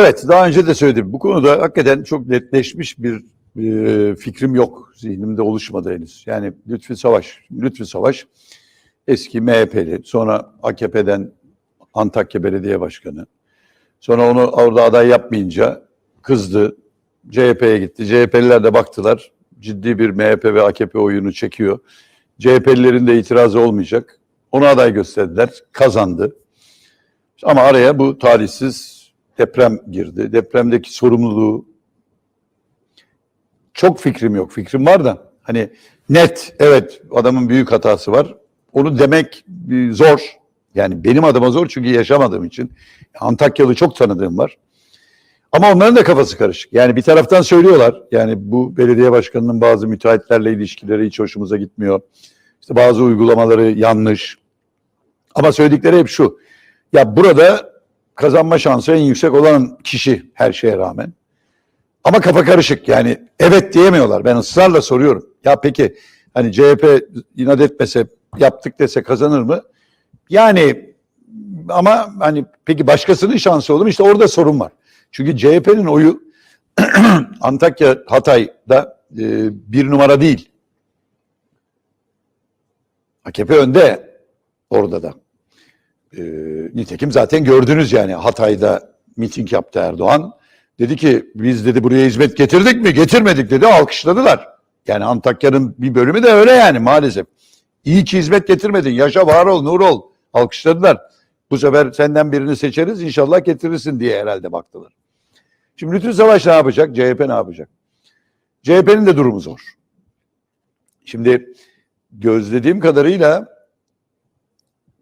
Evet, daha önce de söyledim. Bu konuda hakikaten çok netleşmiş bir e, fikrim yok. Zihnimde oluşmadı henüz. Yani Lütfi Savaş, Lütfi Savaş eski MHP'li, sonra AKP'den Antakya Belediye Başkanı. Sonra onu orada aday yapmayınca kızdı. CHP'ye gitti. CHP'liler de baktılar. Ciddi bir MHP ve AKP oyunu çekiyor. CHP'lilerin de itirazı olmayacak. Ona aday gösterdiler. Kazandı. Ama araya bu talihsiz deprem girdi. Depremdeki sorumluluğu çok fikrim yok. Fikrim var da hani net evet adamın büyük hatası var. Onu demek e, zor. Yani benim adıma zor çünkü yaşamadığım için. Antakyalı çok tanıdığım var. Ama onların da kafası karışık. Yani bir taraftan söylüyorlar. Yani bu belediye başkanının bazı müteahhitlerle ilişkileri hiç hoşumuza gitmiyor. İşte bazı uygulamaları yanlış. Ama söyledikleri hep şu. Ya burada kazanma şansı en yüksek olan kişi her şeye rağmen. Ama kafa karışık yani evet diyemiyorlar. Ben ısrarla soruyorum. Ya peki hani CHP inat etmese yaptık dese kazanır mı? Yani ama hani peki başkasının şansı olur mu? İşte orada sorun var. Çünkü CHP'nin oyu Antakya, Hatay'da e, bir numara değil. AKP önde orada da. E, nitekim zaten gördünüz yani Hatay'da miting yaptı Erdoğan. Dedi ki biz dedi buraya hizmet getirdik mi? Getirmedik dedi. Alkışladılar. Yani Antakya'nın bir bölümü de öyle yani maalesef. İyi ki hizmet getirmedin. Yaşa var ol, nur ol. Alkışladılar. Bu sefer senden birini seçeriz inşallah getirirsin diye herhalde baktılar. Şimdi Lütfü Savaş ne yapacak? CHP ne yapacak? CHP'nin de durumu zor. Şimdi gözlediğim kadarıyla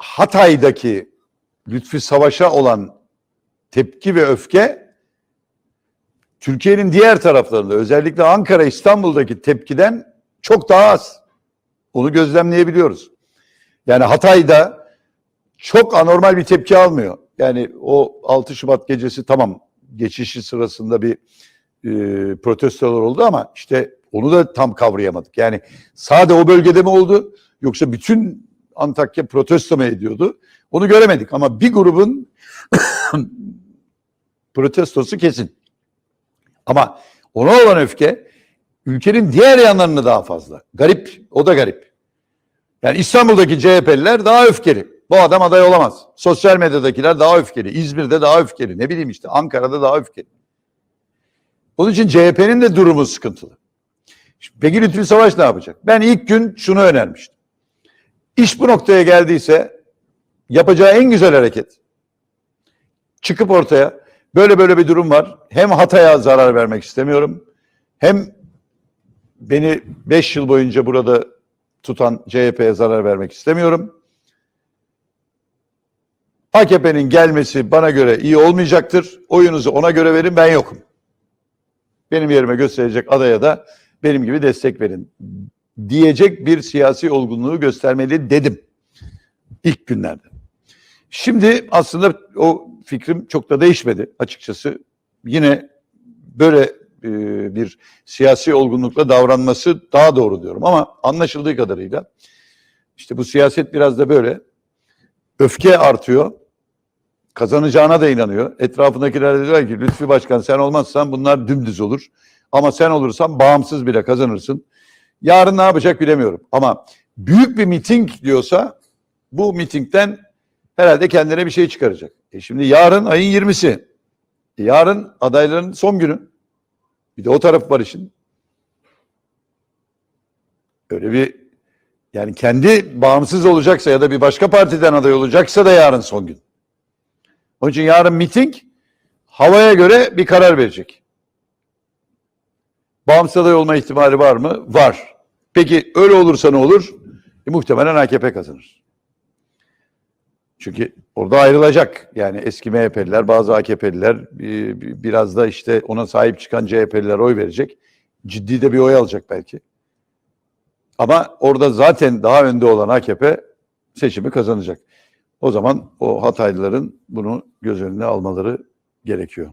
Hatay'daki Lütfü Savaş'a olan tepki ve öfke Türkiye'nin diğer taraflarında özellikle Ankara, İstanbul'daki tepkiden çok daha az. Onu gözlemleyebiliyoruz. Yani Hatay'da çok anormal bir tepki almıyor. Yani o 6 Şubat gecesi tamam geçişi sırasında bir e, protestolar oldu ama işte onu da tam kavrayamadık. Yani sade o bölgede mi oldu yoksa bütün Antakya protesto mu ediyordu? Onu göremedik ama bir grubun protestosu kesin. Ama ona olan öfke ülkenin diğer yanlarında daha fazla. Garip, o da garip. Yani İstanbul'daki CHP'liler daha öfkeli. Bu adam aday olamaz. Sosyal medyadakiler daha öfkeli. İzmir'de daha öfkeli. Ne bileyim işte Ankara'da daha öfkeli. Onun için CHP'nin de durumu sıkıntılı. Peki Lütfü Savaş ne yapacak? Ben ilk gün şunu önermiştim. İş bu noktaya geldiyse yapacağı en güzel hareket. Çıkıp ortaya böyle böyle bir durum var. Hem Hatay'a zarar vermek istemiyorum. Hem beni 5 yıl boyunca burada tutan CHP'ye zarar vermek istemiyorum. AKP'nin gelmesi bana göre iyi olmayacaktır. Oyunuzu ona göre verin ben yokum. Benim yerime gösterecek adaya da benim gibi destek verin diyecek bir siyasi olgunluğu göstermeli dedim ilk günlerde. Şimdi aslında o fikrim çok da değişmedi açıkçası. Yine böyle e, bir siyasi olgunlukla davranması daha doğru diyorum ama anlaşıldığı kadarıyla işte bu siyaset biraz da böyle öfke artıyor. Kazanacağına da inanıyor. Etrafındakiler diyorlar ki Lütfi Başkan sen olmazsan bunlar dümdüz olur. Ama sen olursan bağımsız bile kazanırsın. Yarın ne yapacak bilemiyorum. Ama büyük bir miting diyorsa bu mitingden herhalde kendine bir şey çıkaracak. E şimdi yarın ayın 20'si. E yarın adayların son günü. Bir de o taraf var işin. Öyle bir yani kendi bağımsız olacaksa ya da bir başka partiden aday olacaksa da yarın son gün. Onun için yarın miting havaya göre bir karar verecek. Bağımsız aday olma ihtimali var mı? Var. Peki öyle olursa ne olur? E, muhtemelen AKP kazanır. Çünkü orada ayrılacak. Yani eski MHP'liler, bazı AKP'liler e, biraz da işte ona sahip çıkan CHP'liler oy verecek. Ciddi de bir oy alacak belki. Ama orada zaten daha önde olan AKP seçimi kazanacak. O zaman o Hataylıların bunu göz önüne almaları gerekiyor.